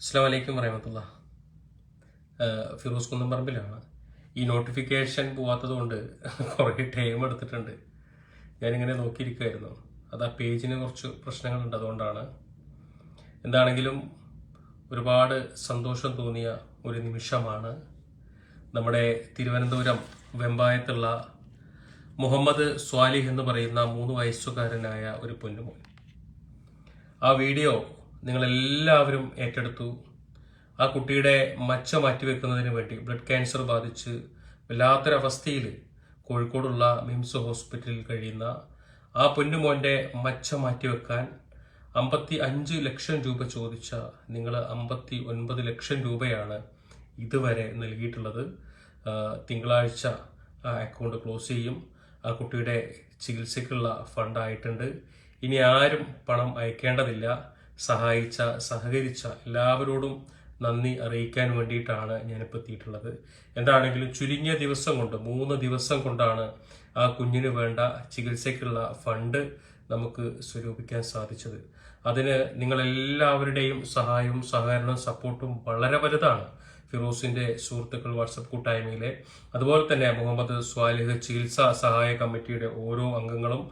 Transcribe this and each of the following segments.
അസ്സാം വലൈക്കും വറഹമത്തുള്ള. ഫിറോസ് കുന്നംപറമ്പിലാണ്. ഈ നോട്ടിഫിക്കേഷൻ പോവാത്തത് കൊണ്ട് കുറേ ടൈം എടുത്തിട്ടുണ്ട്. ഞാനിങ്ങനെ നോക്കിയിരിക്കുമായിരുന്നു അത് ആ പേജിന് കുറച്ച് പ്രശ്നങ്ങളുണ്ട് അതുകൊണ്ടാണ്. എന്താണെങ്കിലും ഒരുപാട് സന്തോഷം തോന്നിയ ഒരു നിമിഷമാണ് നമ്മുടെ തിരുവനന്തപുരം വെമ്പായത്തുള്ള മുഹമ്മദ് സ്വാലിഹ് എന്ന് പറയുന്ന മൂന്ന് വയസ്സുകാരനായ ഒരു പൊന്നുമോൻ. ആ വീഡിയോ നിങ്ങളെല്ലാവരും ഏറ്റെടുത്തു. ആ കുട്ടിയുടെ മച്ച മാറ്റിവെക്കുന്നതിന് വേണ്ടി ബ്ലഡ് ക്യാൻസർ ബാധിച്ച് വല്ലാത്തൊരവസ്ഥയിൽ കോഴിക്കോടുള്ള മിംസ് ഹോസ്പിറ്റലിൽ കഴിയുന്ന ആ പൊന്നുമോന്റെ മച്ച മാറ്റിവെക്കാൻ അമ്പത്തി അഞ്ച് ലക്ഷം രൂപ ചോദിച്ച നിങ്ങൾ അമ്പത്തി ഒൻപത് ലക്ഷം രൂപയാണ് ഇതുവരെ നൽകിയിട്ടുള്ളത്. തിങ്കളാഴ്ച ആ അക്കൗണ്ട് ക്ലോസ് ചെയ്യും. ആ കുട്ടിയുടെ ചികിത്സയ്ക്കുള്ള ഫണ്ടായിട്ടുണ്ട്. ഇനി ആരും പണം അയക്കേണ്ടതില്ല. സഹായിച്ച സഹകരിച്ച എല്ലാവരോടും നന്ദി അറിയിക്കാൻ വേണ്ടിയിട്ടാണ് ഞാനിപ്പോൾ എത്തിയിട്ടുള്ളത്. എന്താണെങ്കിലും ചുരുങ്ങിയ ദിവസം കൊണ്ട് മൂന്ന് ദിവസം കൊണ്ടാണ് ആ കുഞ്ഞിന് വേണ്ട ചികിത്സയ്ക്കുള്ള ഫണ്ട് നമുക്ക് സ്വരൂപിക്കാൻ സാധിച്ചത്. അതിന് നിങ്ങളെല്ലാവരുടെയും സഹായവും സഹകരണവും സപ്പോർട്ടും വളരെ വലുതാണ് ഫിറോസിന്റെ സുഹൃത്തുക്കൾ വാട്സപ്പ് കൂട്ടായ്മയിലെ. അതുപോലെ തന്നെ മുഹമ്മദ് സ്വാലിഹ് ചികിത്സാ സഹായ കമ്മിറ്റിയുടെ ഓരോ അംഗങ്ങളും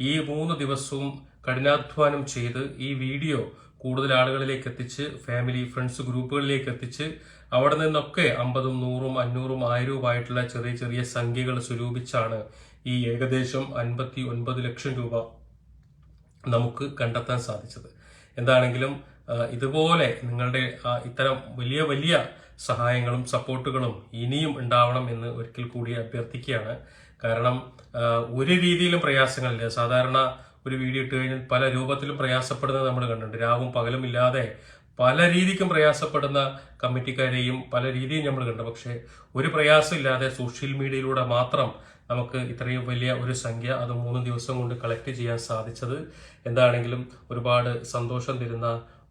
ഈ മൂന്ന് ദിവസവും കഠിനാധ്വാനം ചെയ്ത് ഈ വീഡിയോ കൂടുതൽ ആളുകളിലേക്ക് എത്തിച്ച് ഫാമിലി ഫ്രണ്ട്സ് ഗ്രൂപ്പുകളിലേക്ക് എത്തിച്ച് അവിടെ നിന്നൊക്കെ അമ്പതും നൂറും അഞ്ഞൂറും ആയിരവും ആയിട്ടുള്ള ചെറിയ ചെറിയ സംഖ്യകൾ സ്വരൂപിച്ചാണ് ഈ ഏകദേശം അൻപത്തി ഒൻപത് ലക്ഷം രൂപ നമുക്ക് കണ്ടെത്താൻ സാധിച്ചത്. എന്താണെങ്കിലും ഇതുപോലെ നിങ്ങളുടെ ഇത്തരം വലിയ വലിയ സഹായങ്ങളും സപ്പോർട്ടുകളും ഇനിയും ഉണ്ടാവണം എന്ന് ഒരിക്കൽ കൂടി അഭ്യർത്ഥിക്കുകയാണ്. കാരണം ഒരു രീതിയിലും പ്രയാസങ്ങളില്ല. സാധാരണ ഒരു വീഡിയോ ഇട്ട് കഴിഞ്ഞാൽ പല രൂപത്തിലും പ്രയാസപ്പെടുന്നത് നമ്മൾ കണ്ടിട്ടുണ്ട്. രാവും പകലും ഇല്ലാതെ പല രീതിക്കും പ്രയാസപ്പെടുന്ന കമ്മിറ്റിക്കാരെയും പല രീതിയും നമ്മൾ കണ്ടു പക്ഷേ ഒരു പ്രയാസമില്ലാതെ സോഷ്യൽ മീഡിയയിലൂടെ മാത്രം നമുക്ക് ഇത്രയും വലിയ ഒരു സംഖ്യ അത് മൂന്ന് ദിവസം കൊണ്ട് കളക്ട് ചെയ്യാൻ സാധിച്ചത് എന്താണെങ്കിലും ഒരുപാട് സന്തോഷം തരുന്ന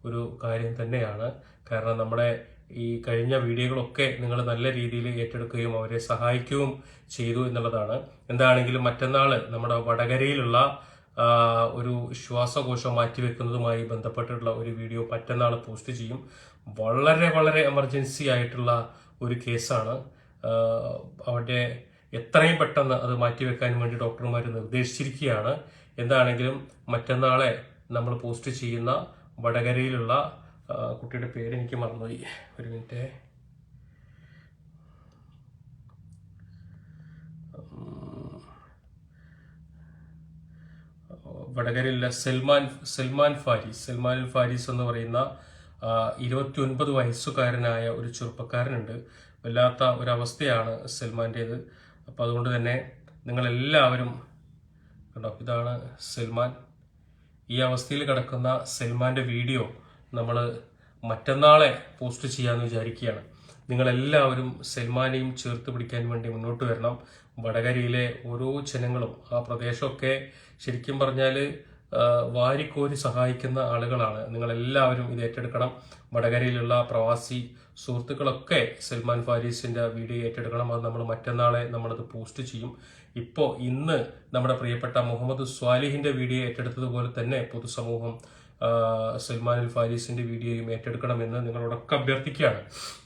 ഒരു കാര്യം തന്നെയാണ്. കാരണം നമ്മുടെ ഈ കഴിഞ്ഞ വീഡിയോകളൊക്കെ നിങ്ങൾ നല്ല രീതിയിൽ ഏറ്റെടുക്കുകയും അവരെ സഹായിക്കുകയും ചെയ്തു എന്നുള്ളതാണ്. എന്താണെങ്കിലും മറ്റന്നാൾ നമ്മുടെ വടകരയിലുള്ള ഒരു ശ്വാസകോശം മാറ്റിവെക്കുന്നതുമായി ബന്ധപ്പെട്ടിട്ടുള്ള ഒരു വീഡിയോ മറ്റന്നാൾ പോസ്റ്റ് ചെയ്യും. വളരെ വളരെ എമർജൻസി ആയിട്ടുള്ള ഒരു കേസാണ്. അവിടെ എത്രയും പെട്ടെന്ന് അത് മാറ്റിവെക്കാൻ വേണ്ടി ഡോക്ടർമാർ നിർദ്ദേശിച്ചിരിക്കുകയാണ്. എന്താണെങ്കിലും മറ്റന്നാളെ നമ്മൾ പോസ്റ്റ് ചെയ്യുന്ന വടകരയിലുള്ള കുട്ടിയുടെ പേര് എനിക്ക് മറന്നുപോയി. ഒരു മിനിറ്റ്. വടകരയിലെ സൽമാൻ സൽമാൻ ഫാരിസ് സൽമാൻ ഫാരിസ് എന്ന് പറയുന്ന ഇരുപത്തി ഒൻപത് വയസ്സുകാരനായ ഒരു ചെറുപ്പക്കാരനുണ്ട്. വല്ലാത്ത ഒരവസ്ഥയാണ് സൽമാന്റേത്. അപ്പോൾ അതുകൊണ്ട് തന്നെ നിങ്ങളെല്ലാവരും കണ്ടോ ഇതാണ് സൽമാൻ. ഈ അവസ്ഥയിൽ കിടക്കുന്ന സൽമാന്റെ വീഡിയോ നമ്മൾ മറ്റന്നാളെ പോസ്റ്റ് ചെയ്യാമെന്ന് വിചാരിക്കുകയാണ്. നിങ്ങളെല്ലാവരും സൽമാനെയും ചേർത്ത് പിടിക്കാൻ വേണ്ടി മുന്നോട്ട് വരണം. വടകരയിലെ ഓരോ ജനങ്ങളും ആ പ്രദേശമൊക്കെ ശരിക്കും പറഞ്ഞാൽ വാരിക്കോരി സഹായിക്കുന്ന ആളുകളാണ്. നിങ്ങളെല്ലാവരും ഇത് ഏറ്റെടുക്കണം. വടകരയിലുള്ള പ്രവാസി സുഹൃത്തുക്കളൊക്കെ സൽമാൻ ഫാരീസിന്റെ വീഡിയോ ഏറ്റെടുക്കണം. അത് നമ്മൾ മറ്റന്നാളെ നമ്മളത് പോസ്റ്റ് ചെയ്യും. ഇപ്പോൾ ഇന്ന് നമ്മുടെ പ്രിയപ്പെട്ട മുഹമ്മദ് സ്വാലിഹിന്റെ വീഡിയോ ഏറ്റെടുത്തതുപോലെ തന്നെ പൊതുസമൂഹം സൽമാൻ അൽ ഫാരീസിന്റെ വീഡിയോയും ഏറ്റെടുക്കണമെന്ന് നിങ്ങളോടൊക്കെ അഭ്യർത്ഥിക്കുകയാണ്.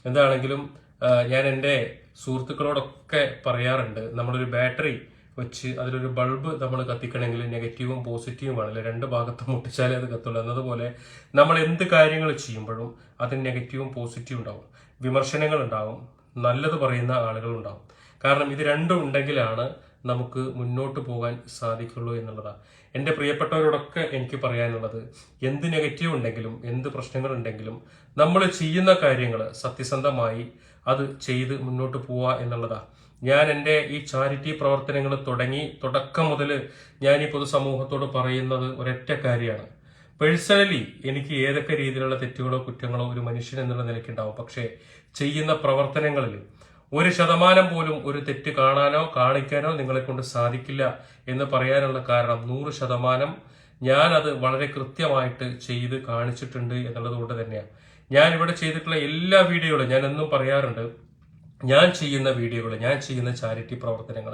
എന്താണെങ്കിലും ഞാൻ എന്റെ സുഹൃത്തുക്കളോടൊക്കെ പറയാറുണ്ട് നമ്മളൊരു ബാറ്ററി വെച്ച് അതിലൊരു ബൾബ് നമ്മൾ കത്തിക്കണമെങ്കിൽ നെഗറ്റീവും പോസിറ്റീവുമാണ് അല്ലെ രണ്ട് ഭാഗത്തും മുട്ടിച്ചാലേ അത് കത്തുള്ളൂ. എന്നതുപോലെ നമ്മൾ എന്ത് കാര്യങ്ങൾ ചെയ്യുമ്പോഴും അതിന് നെഗറ്റീവും പോസിറ്റീവും ഉണ്ടാവും. വിമർശനങ്ങൾ ഉണ്ടാവും. നല്ലത് പറയുന്ന ആളുകൾ ഉണ്ടാവും. കാരണം ഇത് രണ്ടും ഉണ്ടെങ്കിലാണ് നമുക്ക് മുന്നോട്ട് പോകാൻ സാധിക്കുള്ളൂ എന്നുള്ളതാണ് എന്റെ പ്രിയപ്പെട്ടവരോടൊക്കെ എനിക്ക് പറയാനുള്ളത് എന്ത് നെഗറ്റീവ് ഉണ്ടെങ്കിലും എന്ത് പ്രശ്നങ്ങളുണ്ടെങ്കിലും നമ്മൾ ചെയ്യുന്ന കാര്യങ്ങൾ സത്യസന്ധമായി അത് ചെയ്ത് മുന്നോട്ട് പോവുക എന്നുള്ളതാണ് ഞാൻ എന്റെ ഈ ചാരിറ്റി പ്രവർത്തനങ്ങൾ തുടങ്ങി തുടക്കം മുതൽ ഞാൻ ഈ പൊതുസമൂഹത്തോട് പറയുന്നത് ഒരൊറ്റ കാര്യമാണ്. പേഴ്സണലി എനിക്ക് ഏതൊക്കെ രീതിയിലുള്ള തെറ്റുകളോ കുറ്റങ്ങളോ ഒരു മനുഷ്യൻ എന്നുള്ള നിലയ്ക്കുണ്ടാവും പക്ഷേ ചെയ്യുന്ന പ്രവർത്തനങ്ങളിൽ ഒരു ശതമാനം പോലും ഒരു തെറ്റ് കാണാനോ കാണിക്കാനോ നിങ്ങളെ കൊണ്ട് സാധിക്കില്ല എന്ന് പറയാനുള്ള കാരണം നൂറ് ശതമാനം ഞാൻ അത് വളരെ കൃത്യമായിട്ട് ചെയ്ത് കാണിച്ചിട്ടുണ്ട് എന്നുള്ളത് കൊണ്ട് തന്നെയാണ് ഞാൻ ഇവിടെ ചെയ്തിട്ടുള്ള എല്ലാ വീഡിയോകളും ഞാൻ എന്നും പറയാറുണ്ട്. ഞാൻ ചെയ്യുന്ന വീഡിയോകൾ ഞാൻ ചെയ്യുന്ന ചാരിറ്റി പ്രവർത്തനങ്ങൾ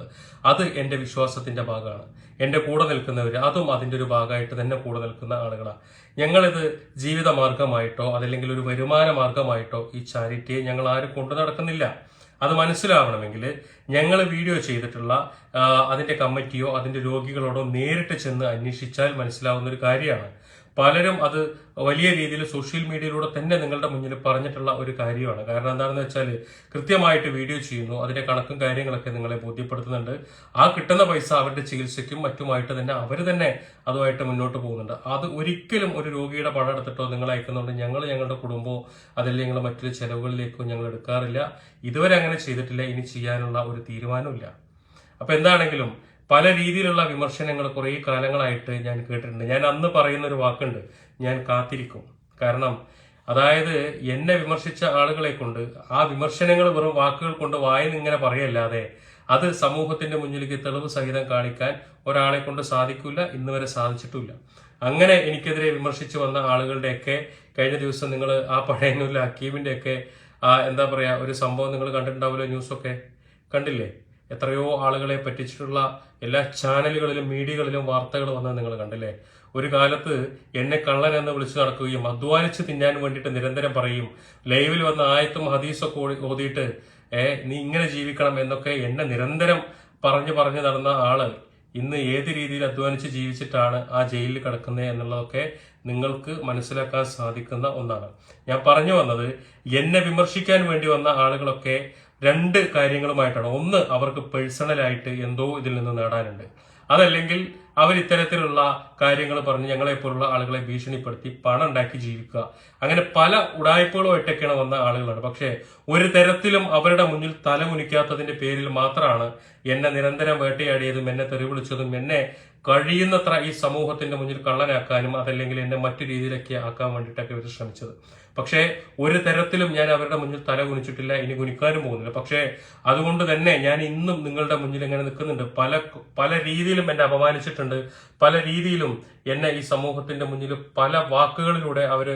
അത് എന്റെ വിശ്വാസത്തിന്റെ ഭാഗമാണ്. എന്റെ കൂടെ നിൽക്കുന്നവർ അതും അതിന്റെ ഒരു ഭാഗമായിട്ട് തന്നെ കൂടെ നിൽക്കുന്ന ആളുകളാണ് ഞങ്ങളിത് ജീവിത മാർഗമായിട്ടോ അതല്ലെങ്കിൽ ഒരു വരുമാന മാർഗമായിട്ടോ ഈ ചാരിറ്റിയെ ഞങ്ങൾ ആരും കൊണ്ടു നടക്കുന്നില്ല. അത് മനസ്സിലാവണമെങ്കിൽ ഞങ്ങൾ വീഡിയോ ചെയ്തിട്ടുള്ള അതിന്റെ കമ്മിറ്റിയോ അതിന്റെ രോഗികളോടോ നേരിട്ട് ചെന്ന് അന്വേഷിച്ചാൽ മനസ്സിലാവുന്ന ഒരു കാര്യമാണ്. പലരും അത് വലിയ രീതിയിൽ സോഷ്യൽ മീഡിയയിലൂടെ തന്നെ നിങ്ങളുടെ മുന്നിൽ പറഞ്ഞിട്ടുള്ള ഒരു കാര്യമാണ്. കാരണം എന്താണെന്ന് വെച്ചാൽ കൃത്യമായിട്ട് വീഡിയോ ചെയ്യുന്നു അതിന്റെ കണക്കും കാര്യങ്ങളൊക്കെ നിങ്ങളെ ബോധ്യപ്പെടുത്തുന്നുണ്ട്. ആ കിട്ടുന്ന പൈസ അവരുടെ ചികിത്സയ്ക്കും മറ്റുമായിട്ട് തന്നെ അവർ തന്നെ അതുമായിട്ട് മുന്നോട്ട് പോകുന്നുണ്ട്. അത് ഒരിക്കലും ഒരു രോഗിയുടെ പണം എടുത്തിട്ടോ നിങ്ങൾ അയക്കുന്നുണ്ട് ഞങ്ങൾ ഞങ്ങളുടെ കുടുംബമോ അതല്ലെങ്കിൽ മറ്റൊരു ചെലവുകളിലേക്കോ ഞങ്ങൾ എടുക്കാറില്ല. ഇതുവരെ അങ്ങനെ ചെയ്തിട്ടില്ല ഇനി ചെയ്യാനുള്ള ഒരു തീരുമാനമില്ല അപ്പൊ എന്താണെങ്കിലും പല രീതിയിലുള്ള വിമർശനങ്ങൾ കുറേ കാലങ്ങളായിട്ട് ഞാൻ കേട്ടിട്ടുണ്ട്. ഞാൻ അന്ന് പറയുന്ന ഒരു വാക്കുണ്ട് ഞാൻ കാത്തിരിക്കും. കാരണം അതായത് എന്നെ വിമർശിച്ച ആളുകളെ കൊണ്ട് ആ വിമർശനങ്ങൾ വെറും വാക്കുകൾ കൊണ്ട് വായന ഇങ്ങനെ പറയല്ലാതെ അത് സമൂഹത്തിന്റെ മുന്നിലേക്ക് തെളിവ് സഹിതം കാണിക്കാൻ ഒരാളെ കൊണ്ട് സാധിക്കില്ല ഇന്ന് വരെ സാധിച്ചിട്ടില്ല. അങ്ങനെ എനിക്കെതിരെ വിമർശിച്ചു വന്ന ആളുകളുടെയൊക്കെ കഴിഞ്ഞ ദിവസം നിങ്ങൾ ആ പഴയനൂരിലെ അക്കീമിന്റെ ഒക്കെ എന്താ പറയാ ഒരു സംഭവം നിങ്ങൾ കണ്ടിട്ടുണ്ടാവില്ല ന്യൂസൊക്കെ? കണ്ടില്ലേ? എത്രയോ ആളുകളെ പറ്റിച്ചിട്ടുള്ള എല്ലാ ചാനലുകളിലും മീഡിയകളിലും വാർത്തകൾ വന്നത് നിങ്ങൾ കണ്ടല്ലേ? ഒരു കാലത്ത് എന്നെ കള്ളൻ എന്ന് വിളിച്ചു നടക്കുകയും അധ്വാനിച്ച് തിന്നാൻ വേണ്ടിയിട്ട് നിരന്തരം പറയും. ലൈവിൽ വന്ന ആയത്തും ഹദീസൊക്കെ ഓതിയിട്ട് ഏ നീ ഇങ്ങനെ ജീവിക്കണം എന്നൊക്കെ എന്നെ നിരന്തരം പറഞ്ഞു പറഞ്ഞു നടന്ന ആൾ ഇന്ന് ഏത് രീതിയിൽ അധ്വാനിച്ച് ജീവിച്ചിട്ടാണ് ആ ജയിലിൽ കിടക്കുന്നത് എന്നുള്ളതൊക്കെ നിങ്ങൾക്ക് മനസ്സിലാക്കാൻ സാധിക്കുന്ന ഒന്നാണ്. ഞാൻ പറഞ്ഞു വന്നത് എന്നെ വിമർശിക്കാൻ വേണ്ടി വന്ന ആളുകളൊക്കെ രണ്ട് കാര്യങ്ങളുമായിട്ടാണ്. ഒന്ന് അവർക്ക് പേഴ്സണലായിട്ട് എന്തോ ഇതിൽ നിന്ന് നേടാനുണ്ട്. അതല്ലെങ്കിൽ അവർ ഇത്തരത്തിലുള്ള കാര്യങ്ങൾ പറഞ്ഞ് ഞങ്ങളെപ്പോലുള്ള ആളുകളെ ഭീഷണിപ്പെടുത്തി പണം ഉണ്ടാക്കി ജീവിക്കുക. അങ്ങനെ പല ഉടായ്പകളുമായിട്ടൊക്കെയാണ് വന്ന ആളുകളാണ്. പക്ഷേ ഒരു തരത്തിലും അവരുടെ മുന്നിൽ തലമുനിക്കാത്തതിന്റെ പേരിൽ മാത്രമാണ് എന്നെ നിരന്തരം വേട്ടയാടിയതും എന്നെ തെറി വിളിച്ചതും എന്നെ കഴിയുന്നത്ര ഈ സമൂഹത്തിന്റെ മുന്നിൽ കള്ളനാക്കാനും അതല്ലെങ്കിൽ എന്നെ മറ്റു രീതിയിലൊക്കെ ആക്കാൻ വേണ്ടിയിട്ടൊക്കെ ഇവർ ശ്രമിച്ചത്. പക്ഷേ ഒരു തരത്തിലും ഞാൻ അവരുടെ മുന്നിൽ തല കുനിച്ചിട്ടില്ല ഇനി കുനിക്കാനും പോകുന്നില്ല. പക്ഷേ അതുകൊണ്ട് തന്നെ ഞാൻ ഇന്നും നിങ്ങളുടെ മുന്നിൽ ഇങ്ങനെ നിൽക്കുന്നുണ്ട്. പല പല രീതിയിലും എന്നെ അപമാനിച്ചിട്ടുണ്ട്. പല രീതിയിലും എന്നെ ഈ സമൂഹത്തിന്റെ മുന്നിൽ പല വാക്കുകളിലൂടെ അവർ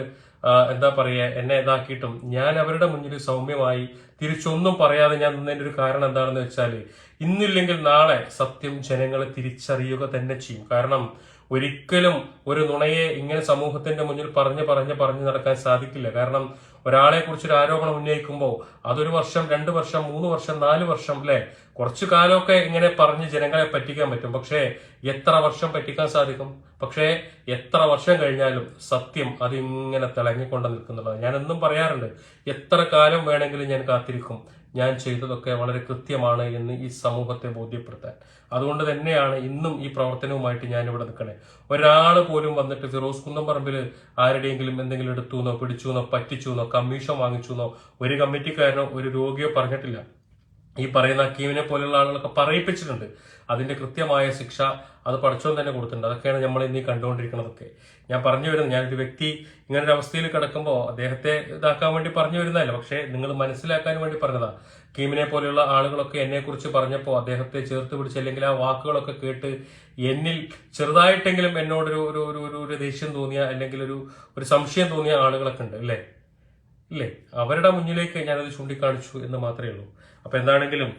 എന്താ പറയുക എന്നെ ഇതാക്കിയിട്ടും ഞാൻ അവരുടെ മുന്നിൽ സൗമ്യമായി തിരിച്ചൊന്നും പറയാതെ ഞാൻ നിന്നതിന്റെ ഒരു കാരണം എന്താണെന്ന് വെച്ചാൽ ഇന്നില്ലെങ്കിൽ നാളെ സത്യം ജനങ്ങളെ തിരിച്ചറിയുക തന്നെ ചെയ്യും. കാരണം ഒരിക്കലും ഒരു നുണയെ ഇങ്ങനെ സമൂഹത്തിന്റെ മുന്നിൽ പറഞ്ഞ് പറഞ്ഞ് പറഞ്ഞ് നടക്കാൻ സാധിക്കില്ല. കാരണം ഒരാളെ കുറിച്ച് ഒരു ആരോപണം ഉന്നയിക്കുമ്പോൾ അതൊരു വർഷം രണ്ട് വർഷം മൂന്ന് വർഷം നാല് വർഷം അല്ലെ? കുറച്ചു കാലമൊക്കെ ഇങ്ങനെ പറഞ്ഞ് ജനങ്ങളെ പറ്റിക്കാൻ പറ്റും. പക്ഷേ എത്ര വർഷം പറ്റിക്കാൻ സാധിക്കും? പക്ഷേ എത്ര വർഷം കഴിഞ്ഞാലും സത്യം അതിങ്ങനെ തിളങ്ങിക്കൊണ്ട് നിൽക്കുന്നുള്ളത് ഞാൻ എന്നും പറയാറുണ്ട് എത്ര കാലം വേണമെങ്കിലും ഞാൻ കാത്തിരിക്കും. ഞാൻ ചെയ്തതൊക്കെ വളരെ കൃത്യമാണ് എന്ന് ഈ സമൂഹത്തെ ബോധ്യപ്പെടുത്താൻ. അതുകൊണ്ട് തന്നെയാണ് ഇന്നും ഈ പ്രവർത്തനവുമായിട്ട് ഞാൻ ഇവിടെ നിൽക്കണേ. ഒരാൾ പോലും വന്നിട്ട് ഫിറോസ് കുന്നംപറമ്പിൽ ആരുടെയെങ്കിലും എന്തെങ്കിലും എടുത്തു എന്നോ പിടിച്ചു എന്നോ പറ്റിച്ചു എന്നോ കമ്മീഷൻ വാങ്ങിച്ചു എന്നോ ഒരു കമ്മിറ്റിക്കാരനോ ഒരു രോഗിയോ പറഞ്ഞിട്ടില്ല. ഈ പറയുന്ന അക്കീമിനെ പോലെയുള്ള ആളുകളൊക്കെ പറയിപ്പിച്ചിട്ടുണ്ട്. അതിന്റെ കൃത്യമായ ശിക്ഷ അത് പഠിച്ചോൻ തന്നെ കൊടുത്തിട്ടുണ്ട്. അതൊക്കെയാണ് നമ്മൾ ഇനി കണ്ടുകൊണ്ടിരിക്കുന്നതൊക്കെ. ഞാൻ പറഞ്ഞു വരുന്നത് ഞാനൊരു വ്യക്തി ഇങ്ങനെ ഒരു അവസ്ഥയിൽ കിടക്കുമ്പോൾ അദ്ദേഹത്തെ ഇതാക്കാൻ വേണ്ടി പറഞ്ഞു വരുന്നതല്ല. പക്ഷേ നിങ്ങൾ മനസ്സിലാക്കാൻ വേണ്ടി പറഞ്ഞതാ. കീമിനെ പോലെയുള്ള ആളുകളൊക്കെ എന്നെക്കുറിച്ച് പറഞ്ഞപ്പോൾ അദ്ദേഹത്തെ ചേർത്ത് പിടിച്ച് അല്ലെങ്കിൽ ആ വാക്കുകളൊക്കെ കേട്ട് എന്നിൽ ചെറുതായിട്ടെങ്കിലും എന്നോടൊരു ഒരു ഒരു ഒരു ദേഷ്യം തോന്നിയ അല്ലെങ്കിൽ ഒരു ഒരു സംശയം തോന്നിയ ആളുകളൊക്കെ ഉണ്ട് അല്ലേ? ഇല്ലേ? അവരുടെ മുന്നിലേക്ക് ഞാനത് ചൂണ്ടിക്കാണിച്ചു എന്ന് മാത്രമേ ഉള്ളൂ. അപ്പൊ എന്താണെങ്കിലും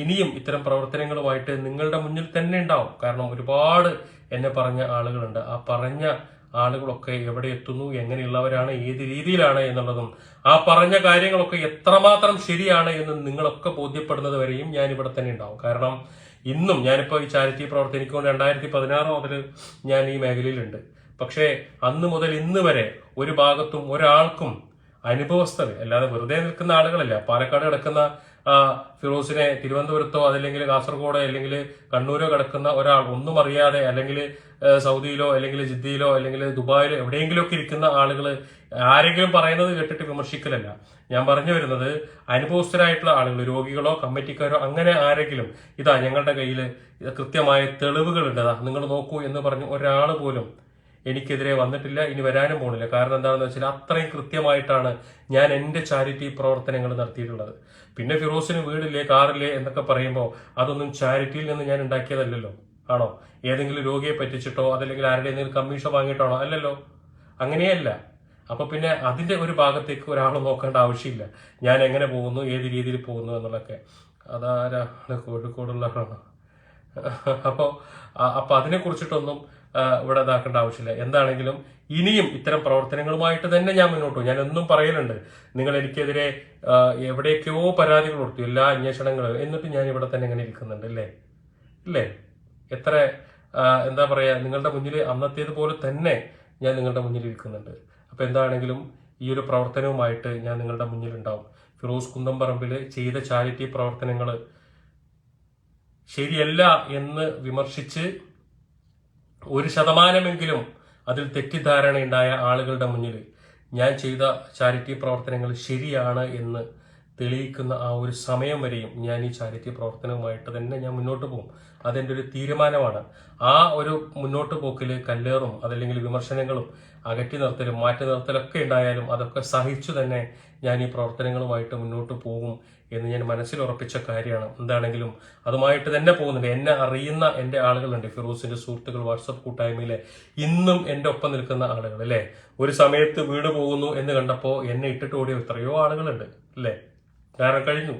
ഇനിയും ഇത്തരം പ്രവർത്തനങ്ങളുമായിട്ട് നിങ്ങളുടെ മുന്നിൽ തന്നെ ഉണ്ടാവും. കാരണം ഒരുപാട് എന്നെ പറഞ്ഞ ആളുകളുണ്ട്. ആ പറഞ്ഞ ആളുകളൊക്കെ എവിടെ എത്തുന്നു എങ്ങനെയുള്ളവരാണ് ഏത് രീതിയിലാണ് എന്നുള്ളതും ആ പറഞ്ഞ കാര്യങ്ങളൊക്കെ എത്രമാത്രം ശരിയാണ് എന്ന് നിങ്ങളൊക്കെ ബോധ്യപ്പെടുന്നത് വരെയും ഞാൻ ഇവിടെ തന്നെ ഉണ്ടാവും. കാരണം ഇന്നും ഞാനിപ്പോൾ ഈ ചാരിറ്റി പ്രവർത്തനം എനിക്ക് രണ്ടായിരത്തി പതിനാറ് മുതൽ ഞാൻ ഈ മേഖലയിലുണ്ട്. പക്ഷേ അന്ന് മുതൽ ഇന്ന് വരെ ഒരു ഭാഗത്തും ഒരാൾക്കും അനുഭവസ്ഥർ അല്ലാതെ വെറുതെ നിൽക്കുന്ന ആളുകളല്ല. പാലക്കാട് കിടക്കുന്ന ഫിറോസിനെ തിരുവനന്തപുരത്തോ അതല്ലെങ്കിൽ കാസർഗോഡോ അല്ലെങ്കിൽ കണ്ണൂരോ കിടക്കുന്ന ഒരാൾ ഒന്നും അറിയാതെ അല്ലെങ്കിൽ സൗദിയിലോ അല്ലെങ്കിൽ ജിദ്ദയിലോ അല്ലെങ്കിൽ ദുബായിലോ എവിടെയെങ്കിലുമൊക്കെ ഇരിക്കുന്ന ആളുകൾ ആരെങ്കിലും പറയുന്നത് കേട്ടിട്ട് വിമർശിക്കലല്ല. ഞാൻ പറഞ്ഞു വരുന്നത് അനുഭവസ്ഥരായിട്ടുള്ള ആളുകൾ രോഗികളോ കമ്മിറ്റിക്കാരോ അങ്ങനെ ആരെങ്കിലും ഇതാ ഞങ്ങളുടെ കയ്യിൽ കൃത്യമായ തെളിവുകളുണ്ട്. നിങ്ങൾ നോക്കൂ എന്ന് പറഞ്ഞ് ഒരാൾ പോലും എനിക്കെതിരെ വന്നിട്ടില്ല ഇനി വരാനും പോണില്ല കാരണം എന്താണെന്ന് വെച്ചാൽ അത്രയും കൃത്യമായിട്ടാണ് ഞാൻ എന്റെ ചാരിറ്റി പ്രവർത്തനങ്ങൾ നടത്തിയിട്ടുള്ളത്. പിന്നെ ഫിറോസിന് വീടില്ലേ കാറില്ലേ എന്നൊക്കെ പറയുമ്പോൾ അതൊന്നും ചാരിറ്റിയിൽ നിന്ന് ഞാൻ ഉണ്ടാക്കിയതല്ലല്ലോ. ആണോ? ഏതെങ്കിലും രോഗിയെ പറ്റിച്ചിട്ടോ അതല്ലെങ്കിൽ ആരുടെ എന്തെങ്കിലും കമ്മീഷൻ വാങ്ങിയിട്ടാണോ? അല്ലല്ലോ. അങ്ങനെയല്ല. അപ്പൊ പിന്നെ അതിന്റെ ഒരു ഭാഗത്തേക്ക് ഒരാൾ നോക്കേണ്ട ആവശ്യമില്ല. ഞാൻ എങ്ങനെ പോകുന്നു ഏത് രീതിയിൽ പോകുന്നു എന്നുള്ളതൊക്കെ. അതാരാണ് കോഴിക്കോടുള്ള ആളാണ്? അപ്പോൾ അപ്പോൾ അതിനെ കുറിച്ചിട്ടൊന്നും ഇവിടെ ഇതാക്കേണ്ട ആവശ്യമില്ല. എന്താണെങ്കിലും ഇനിയും ഇത്തരം പ്രവർത്തനങ്ങളുമായിട്ട് തന്നെ ഞാൻ മുന്നോട്ട് ഞാൻ എന്നും പറയലുണ്ട്. നിങ്ങൾ എനിക്കെതിരെ എവിടേക്കോ പരാതികൾ കൊടുത്തു. എല്ലാ അന്വേഷണങ്ങളും. എന്നിട്ട് ഞാൻ ഇവിടെ തന്നെ ഇങ്ങനെ ഇരിക്കുന്നുണ്ട് അല്ലേ? ഇല്ലേ എത്ര എന്താ പറയുക നിങ്ങളുടെ മുന്നിൽ അന്നത്തേതുപോലെ തന്നെ ഞാൻ നിങ്ങളുടെ മുന്നിൽ ഇരിക്കുന്നുണ്ട്. അപ്പോൾ എന്താണെങ്കിലും ഈ ഒരു പ്രവർത്തനവുമായിട്ട് ഞാൻ നിങ്ങളുടെ മുന്നിൽ ഉണ്ടാവും ഫിറോസ് കുന്തംപറമ്പിൽ ചെയ്ത ചാരിറ്റി പ്രവർത്തനങ്ങൾ ശരിയല്ല എന്ന് വിമർശിച്ച് ഒരു ശതമാനമെങ്കിലും അതിൽ തെറ്റിദ്ധാരണയുണ്ടായ ആളുകളുടെ മുന്നിൽ ഞാൻ ചെയ്ത ചാരിറ്റി പ്രവർത്തനങ്ങൾ ശരിയാണ് എന്ന് തെളിയിക്കുന്ന ആ ഒരു സമയം വരെയും ഞാൻ ഈ ചാരിറ്റി പ്രവർത്തനവുമായിട്ട് തന്നെ ഞാൻ മുന്നോട്ട് പോകും. അതെന്റെ ഒരു തീരുമാനമാണ്. ആ ഒരു മുന്നോട്ട് പോക്കിൽ കല്ലേറും അതല്ലെങ്കിൽ വിമർശനങ്ങളും അകറ്റി നിർത്തലും മാറ്റി നിർത്തലൊക്കെ ഉണ്ടായാലും അതൊക്കെ സഹിച്ചു തന്നെ ഞാൻ ഈ പ്രവർത്തനങ്ങളുമായിട്ട് മുന്നോട്ട് പോകും എന്ന് ഞാൻ മനസ്സിൽ ഉറപ്പിച്ച കാര്യമാണ്. എന്താണെങ്കിലും അതുമായിട്ട് തന്നെ പോകുന്നുണ്ട്. എന്നെ അറിയുന്ന എന്റെ ആളുകളുണ്ട്. ഫിറോസിന്റെ സുഹൃത്തുക്കൾ വാട്സപ്പ് കൂട്ടായ്മയിലെ ഇന്നും എന്റെ ഒപ്പം നിൽക്കുന്ന ആളുകൾ അല്ലേ? ഒരു സമയത്ത് വീട് പോകുന്നു എന്ന് കണ്ടപ്പോൾ എന്നെ ഇട്ടിട്ട് ഓടിയ എത്രയോ ആളുകളുണ്ട് അല്ലേ? കാരണം കഴിഞ്ഞു.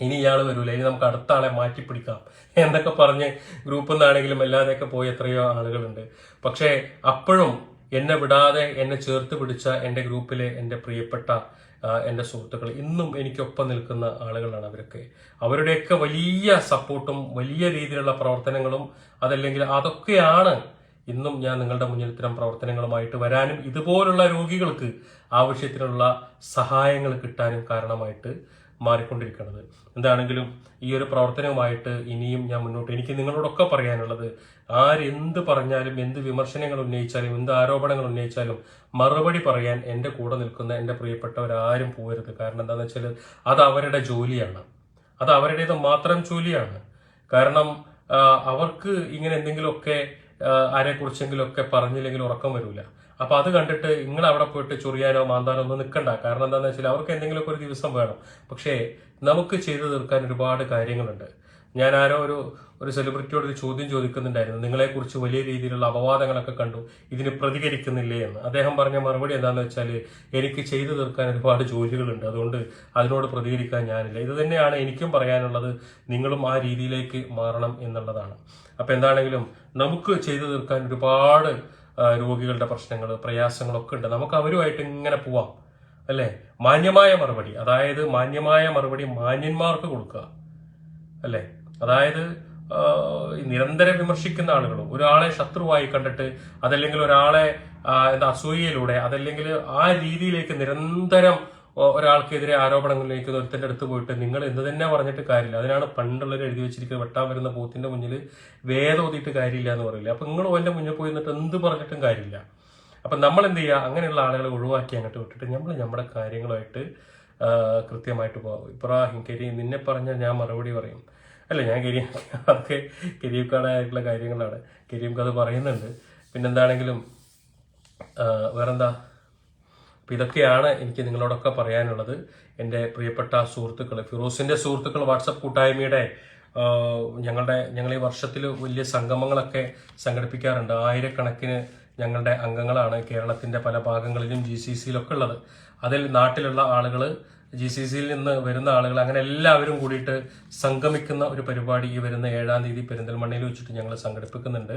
ഇനി ഇയാൾ വരൂല. ഇനി നമുക്ക് അടുത്ത ആളെ മാറ്റി പിടിക്കാം എന്നൊക്കെ പറഞ്ഞ് ഗ്രൂപ്പിൽ നിന്നാണെങ്കിലും അല്ലാതെയൊക്കെ പോയി എത്രയോ ആളുകളുണ്ട്. പക്ഷേ അപ്പോഴും എന്നെ വിടാതെ എന്നെ ചേർത്ത് പിടിച്ച എന്റെ ഗ്രൂപ്പിലെ എന്റെ പ്രിയപ്പെട്ട എന്റെ സുഹൃത്തുക്കൾ ഇന്നും എനിക്കൊപ്പം നിൽക്കുന്ന ആളുകളാണ് അവരൊക്കെ. അവരുടെയൊക്കെ വലിയ സപ്പോർട്ടും വലിയ രീതിയിലുള്ള പ്രവർത്തനങ്ങളും അതല്ലെങ്കിൽ അതൊക്കെയാണ് ഇന്നും ഞാൻ നിങ്ങളുടെ മുന്നിൽ ഇത്തരം പ്രവർത്തനങ്ങളുമായിട്ട് വരാനും ഇതുപോലുള്ള രോഗികൾക്ക് ആവശ്യത്തിനുള്ള സഹായങ്ങൾ കിട്ടാനും കാരണമായിട്ട് മാറിക്കൊണ്ടിരിക്കുന്നത് എന്താണെങ്കിലും ഈ ഒരു പ്രവർത്തനവുമായിട്ട് ഇനിയും ഞാൻ മുന്നോട്ട് എനിക്ക് നിങ്ങളോടൊക്കെ പറയാനുള്ളത് ആരെന്ത് പറഞ്ഞാലും എന്ത് വിമർശനങ്ങൾ ഉന്നയിച്ചാലും എന്ത് ആരോപണങ്ങൾ ഉന്നയിച്ചാലും മറുപടി പറയാൻ എന്റെ കൂടെ നിൽക്കുന്ന എന്റെ പ്രിയപ്പെട്ടവരാരും പോകരുത് കാരണം എന്താണെന്ന് വെച്ചാൽ അത് അവരുടെ ജോലിയാണ്. അത് അവരുടേത് മാത്രം ജോലിയാണ്. കാരണം അവർക്ക് ഇങ്ങനെ എന്തെങ്കിലുമൊക്കെ ആ, ആരെക്കുറിച്ചെങ്കിലുമൊക്കെ പറഞ്ഞില്ലെങ്കിൽ ഉറക്കം വരില്ല അപ്പൊ അത് കണ്ടിട്ട് നിങ്ങൾ അവിടെ പോയിട്ട് ചൊറിയാനോ മാന്താനോ ഒന്നും നിൽക്കണ്ട കാരണം എന്താണെന്ന് വെച്ചാൽ അവർക്ക് എന്തെങ്കിലുമൊക്കെ ഒരു ദിവസം വേണം. പക്ഷേ നമുക്ക് ചെയ്തു തീർക്കാൻ ഒരുപാട് കാര്യങ്ങളുണ്ട്. ഞാൻ ആരോ ഒരു ഒരു സെലിബ്രിറ്റിയോട് ഒരു ചോദ്യം ചോദിക്കുന്നുണ്ടായിരുന്നു. നിങ്ങളെക്കുറിച്ച് വലിയ രീതിയിലുള്ള അപവാദങ്ങളൊക്കെ കണ്ടു. ഇതിന് പ്രതികരിക്കുന്നില്ലേ എന്ന്. അദ്ദേഹം പറഞ്ഞ മറുപടി എന്താണെന്ന് വെച്ചാൽ എനിക്ക് ചെയ്തു തീർക്കാൻ ഒരുപാട് ജോലികളുണ്ട്. അതുകൊണ്ട് അതിനോട് പ്രതികരിക്കാൻ ഞാനില്ല. ഇത് തന്നെയാണ് എനിക്കും പറയാനുള്ളത്. നിങ്ങളും ആ രീതിയിലേക്ക് മാറണം എന്നുള്ളതാണ്. അപ്പോൾ എന്താണെങ്കിലും നമുക്ക് ചെയ്തു തീർക്കാൻ ഒരുപാട് രോഗികളുടെ പ്രശ്നങ്ങൾ പ്രയാസങ്ങളൊക്കെ ഉണ്ട്. നമുക്ക് അവരുമായിട്ട് ഇങ്ങനെ പോവാം. അല്ലേ? മാന്യമായ മറുപടി. അതായത് മാന്യമായ മറുപടി മാന്യന്മാർക്ക് കൊടുക്കുക. അല്ലേ? അതായത് നിരന്തരം വിമർശിക്കുന്ന ആളുകളും ഒരാളെ ശത്രുവായി കണ്ടിട്ട് അതല്ലെങ്കിൽ ഒരാളെ എന്താ അസൂയയിലൂടെ അതല്ലെങ്കിൽ ആ രീതിയിലേക്ക് നിരന്തരം ഒരാൾക്കെതിരെ ആരോപണങ്ങൾ ഉന്നയിക്കുന്ന അടുത്ത് പോയിട്ട് നിങ്ങൾ എന്ത് തന്നെ പറഞ്ഞിട്ട് കാര്യമില്ല. അതിനാണ് പണ്ടുള്ളവർ എഴുതി വെച്ചിരിക്കുന്നത് വെട്ടാൻ വരുന്ന പോത്തിന്റെ മുന്നിൽ വേദം ഓതിയിട്ട് കാര്യമില്ല എന്ന് പറയില്ല? അപ്പൊ നിങ്ങൾ ഓന്റെ മുന്നിൽ പോയി നിന്നിട്ട് എന്ത് പറഞ്ഞിട്ടും കാര്യമില്ല. അപ്പൊ നമ്മൾ എന്ത് ചെയ്യുക? അങ്ങനെയുള്ള ആളുകളെ ഒഴിവാക്കി അങ്ങോട്ട് വിട്ടിട്ട് നമ്മൾ നമ്മുടെ കാര്യങ്ങളുമായിട്ട് കൃത്യമായിട്ട് പോകും ഇബ്രാഹിം കരീം നിന്നെ പറഞ്ഞാൽ ഞാൻ മറുപടി പറയും. അല്ല ഞാൻ കരിയം അതൊക്കെ കരിയക്കാടായിട്ടുള്ള കാര്യങ്ങളാണ്. കരിയം കഥ പറയുന്നുണ്ട്. പിന്നെന്താണെങ്കിലും വേറെന്താ? അപ്പൊ ഇതൊക്കെയാണ് എനിക്ക് നിങ്ങളോടൊക്കെ പറയാനുള്ളത്. എന്റെ പ്രിയപ്പെട്ട സുഹൃത്തുക്കൾ ഫിറോസിന്റെ സുഹൃത്തുക്കൾ വാട്സപ്പ് കൂട്ടായ്മയുടെ ഞങ്ങളുടെ ഞങ്ങൾ ഈ വർഷത്തിൽ വലിയ സംഗമങ്ങളൊക്കെ സംഘടിപ്പിക്കാറുണ്ട്. ആയിരക്കണക്കിന് ഞങ്ങളുടെ അംഗങ്ങളാണ് കേരളത്തിന്റെ പല ഭാഗങ്ങളിലും ജി സി സിയിലൊക്കെ ഉള്ളത്. അതിൽ നാട്ടിലുള്ള ആളുകൾ ജി സി സിയിൽ നിന്ന് വരുന്ന ആളുകൾ അങ്ങനെ എല്ലാവരും കൂടിയിട്ട് സംഗമിക്കുന്ന ഒരു പരിപാടി ഈ വരുന്ന ഏഴാം തീയതി പെരിന്തൽമണ്ണയിൽ വെച്ചിട്ട് ഞങ്ങൾ സംഘടിപ്പിക്കുന്നുണ്ട്.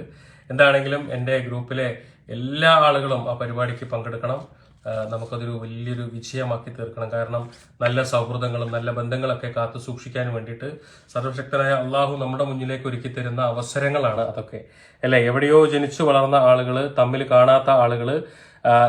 എന്താണെങ്കിലും എന്റെ ഗ്രൂപ്പിലെ എല്ലാ ആളുകളും ആ പരിപാടിക്ക് പങ്കെടുക്കണം. നമുക്കതൊരു വലിയൊരു വിജയമാക്കി തീർക്കണം. കാരണം നല്ല സൗഹൃദങ്ങളും നല്ല ബന്ധങ്ങളൊക്കെ കാത്തു സൂക്ഷിക്കാൻ വേണ്ടിയിട്ട് സർവശക്തനായ അള്ളാഹു നമ്മുടെ മുന്നിലേക്ക് ഒരുക്കി തരുന്ന അവസരങ്ങളാണ് അതൊക്കെ. അല്ലെ? എവിടെയോ ജനിച്ചു വളർന്ന ആളുകൾ തമ്മിൽ കാണാത്ത ആളുകൾ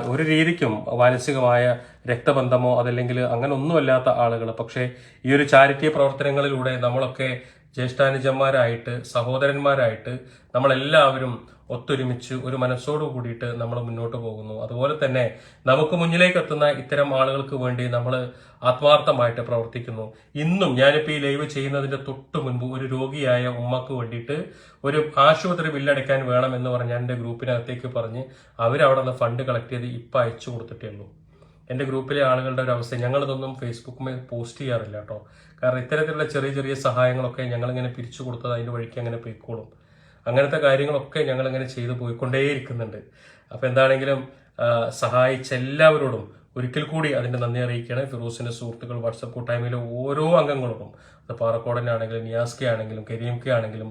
ഒരു രീതിക്കും മാനസികമായ രക്തബന്ധമോ അതല്ലെങ്കിൽ അങ്ങനെ ഒന്നുമല്ലാത്ത ആളുകൾ പക്ഷേ ഈ ഒരു ചാരിറ്റി പ്രവർത്തനങ്ങളിലൂടെ നമ്മളൊക്കെ ജ്യേഷ്ഠാനുജന്മാരായിട്ട് സഹോദരന്മാരായിട്ട് നമ്മളെല്ലാവരും ഒത്തൊരുമിച്ച് ഒരു മനസ്സോടു കൂടിയിട്ട് നമ്മൾ മുന്നോട്ട് പോകുന്നു. അതുപോലെ തന്നെ നമുക്ക് മുന്നിലേക്ക് എത്തുന്ന ഇത്തരം ആളുകൾക്ക് വേണ്ടി നമ്മൾ ആത്മാർത്ഥമായിട്ട് പ്രവർത്തിക്കുന്നു. ഇന്നും ഞാനിപ്പോൾ ഈ ലൈവ് ചെയ്യുന്നതിന്റെ തൊട്ട് മുൻപ് ഒരു രോഗിയായ ഉമ്മക്ക് വേണ്ടിയിട്ട് ഒരു ആശുപത്രി ബില്ലടയ്ക്കാൻ വേണം എന്ന് പറഞ്ഞ് എന്റെ ഗ്രൂപ്പിനകത്തേക്ക് പറഞ്ഞ് അവരവിടെ നിന്ന് ഫണ്ട് കളക്ട് ചെയ്ത് ഇപ്പം അയച്ചു കൊടുത്തിട്ടേ ഉള്ളൂ. എന്റെ ഗ്രൂപ്പിലെ ആളുകളുടെ ഒരു അവസ്ഥ ഞങ്ങളിതൊന്നും ഫേസ്ബുക്കുമേ പോസ്റ്റ് ചെയ്യാറില്ല കേട്ടോ. കാരണം ഇത്തരത്തിലുള്ള ചെറിയ ചെറിയ സഹായങ്ങളൊക്കെ ഞങ്ങളിങ്ങനെ പിരിച്ചു കൊടുത്തത് അതിന്റെ വഴിക്ക് അങ്ങനെ പോയിക്കോളും. അങ്ങനത്തെ കാര്യങ്ങളൊക്കെ ഞങ്ങൾ അങ്ങനെ ചെയ്തു പോയിക്കൊണ്ടേയിരിക്കുന്നുണ്ട്. അപ്പൊ എന്താണെങ്കിലും സഹായിച്ച എല്ലാവരോടും ഒരിക്കൽ കൂടി അതിന്റെ നന്ദി അറിയിക്കുകയാണ്. ഫിറോസിന്റെ സുഹൃത്തുക്കൾ വാട്സപ്പ് കൂട്ടായ്മയിലെ ഓരോ അംഗങ്ങളോടും അത് പാറക്കോടനാണെങ്കിലും നിയാസ്കെ ആണെങ്കിലും കരീംകെ ആണെങ്കിലും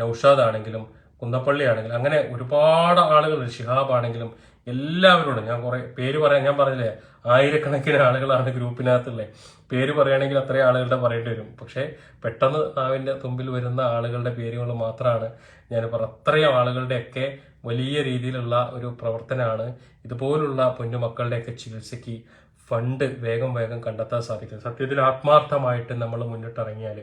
നൗഷാദ് ആണെങ്കിലും കുന്നപ്പള്ളി ആണെങ്കിലും അങ്ങനെ ഒരുപാട് ആളുകൾ ഷിഹാബ് ആണെങ്കിലും എല്ലാവരോടും ഞാൻ കുറെ പേര് പറയാൻ ഞാൻ പറഞ്ഞില്ലേ? ആയിരക്കണക്കിന് ആളുകളാണ് ഗ്രൂപ്പിനകത്തുള്ളത് പേര് പറയുകയാണെങ്കിൽ അത്രയും ആളുകളുടെ പറയേണ്ടി വരും. പക്ഷേ പെട്ടെന്ന് നാവിന്റെ തുമ്പിൽ വരുന്ന ആളുകളുടെ പേരുകൾ മാത്രമാണ് ഞാൻ പറ അത്രയും ആളുകളുടെയൊക്കെ വലിയ രീതിയിലുള്ള ഒരു പ്രവർത്തനമാണ്. ഇതുപോലുള്ള പൊന്നുമക്കളുടെയൊക്കെ ചികിത്സയ്ക്ക് ഫണ്ട് വേഗം വേഗം കണ്ടെത്താൻ സാധിക്കും. സത്യത്തിൽ ആത്മാർത്ഥമായിട്ട് നമ്മൾ മുന്നിട്ടിറങ്ങിയാൽ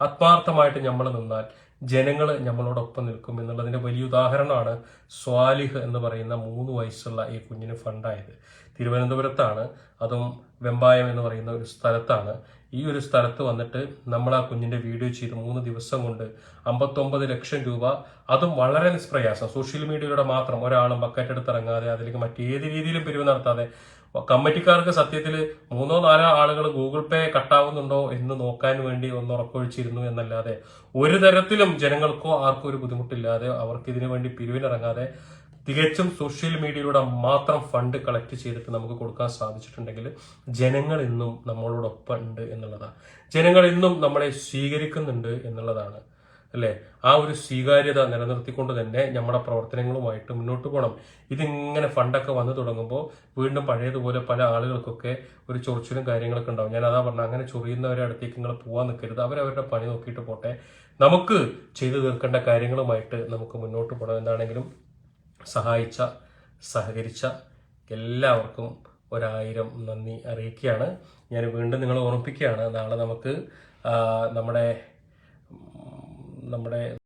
ആത്മാർത്ഥമായിട്ട് നമ്മൾ നിന്നാൽ ജനങ്ങൾ നമ്മളോടൊപ്പം നിൽക്കും എന്നുള്ളതിന്റെ വലിയ ഉദാഹരണമാണ് സ്വാലിഹ് എന്ന് പറയുന്ന മൂന്ന് വയസ്സുള്ള ഈ കുഞ്ഞിന് ഫണ്ടായത്. തിരുവനന്തപുരത്താണ് അതും വെമ്പായം എന്ന് പറയുന്ന ഒരു സ്ഥലത്താണ്. ഈ ഒരു സ്ഥലത്ത് വന്നിട്ട് നമ്മൾ ആ കുഞ്ഞിന്റെ വീഡിയോ ചെയ്ത് മൂന്ന് ദിവസം കൊണ്ട് അമ്പത്തൊമ്പത് ലക്ഷം രൂപ. അതും വളരെ നിഷ്പ്രയാസം. സോഷ്യൽ മീഡിയയിലൂടെ മാത്രം ഒരാളും ബക്കറ്റ് എടുത്തിറങ്ങാതെ അതിലേക്ക് മറ്റേത് രീതിയിലും പിരിവ് നടത്താതെ കമ്മിറ്റിക്കാർക്ക് സത്യത്തിൽ മൂന്നോ നാലോ ആളുകൾ ഗൂഗിൾ പേ കട്ടാവുന്നുണ്ടോ എന്ന് നോക്കാൻ വേണ്ടി ഒന്ന് ഉറപ്പൊഴിച്ചിരുന്നു എന്നല്ലാതെ ഒരു തരത്തിലും ജനങ്ങൾക്കോ ആർക്കോ ഒരു ബുദ്ധിമുട്ടില്ലാതെ അവർക്ക് ഇതിനു വേണ്ടി പിരിവിനിറങ്ങാതെ തികച്ചും സോഷ്യൽ മീഡിയയിലൂടെ മാത്രം ഫണ്ട് കളക്ട് ചെയ്തിട്ട് നമുക്ക് കൊടുക്കാൻ സാധിച്ചിട്ടുണ്ടെങ്കിൽ ജനങ്ങൾ ഇന്നും നമ്മളോടൊപ്പം ഉണ്ട് എന്നുള്ളതാണ്. ജനങ്ങൾ ഇന്നും നമ്മളെ സ്വീകരിക്കുന്നുണ്ട് എന്നുള്ളതാണ്. അല്ലേ? ആ ഒരു സ്വീകാര്യത നിലനിർത്തിക്കൊണ്ട് തന്നെ നമ്മുടെ പ്രവർത്തനങ്ങളുമായിട്ട് മുന്നോട്ട് പോകണം ഇതിങ്ങനെ ഫണ്ടൊക്കെ വന്നു തുടങ്ങുമ്പോൾ വീണ്ടും പഴയതുപോലെ പല ആളുകൾക്കൊക്കെ ഒരു ചൊറിച്ചിലും കാര്യങ്ങളൊക്കെ ഉണ്ടാവും. ഞാൻ അതാ പറഞ്ഞത് അങ്ങനെ ചൊറിയുന്നവരെ അടുത്തേക്ക് നിങ്ങൾ പോകാൻ നിൽക്കരുത് അവരവരുടെ പണി നോക്കിയിട്ട് പോട്ടെ. നമുക്ക് ചെയ്തു തീർക്കേണ്ട കാര്യങ്ങളുമായിട്ട് നമുക്ക് മുന്നോട്ട് പോകണം എന്താണെങ്കിലും സഹായിച്ച സഹകരിച്ച എല്ലാവർക്കും ഒരായിരം നന്ദി അറിയിക്കുകയാണ്. ഞാൻ വീണ്ടും നിങ്ങളെ ഓർമ്മിപ്പിക്കുകയാണ്. നാളെ നമുക്ക് നമ്മുടെ നമ്മുടെ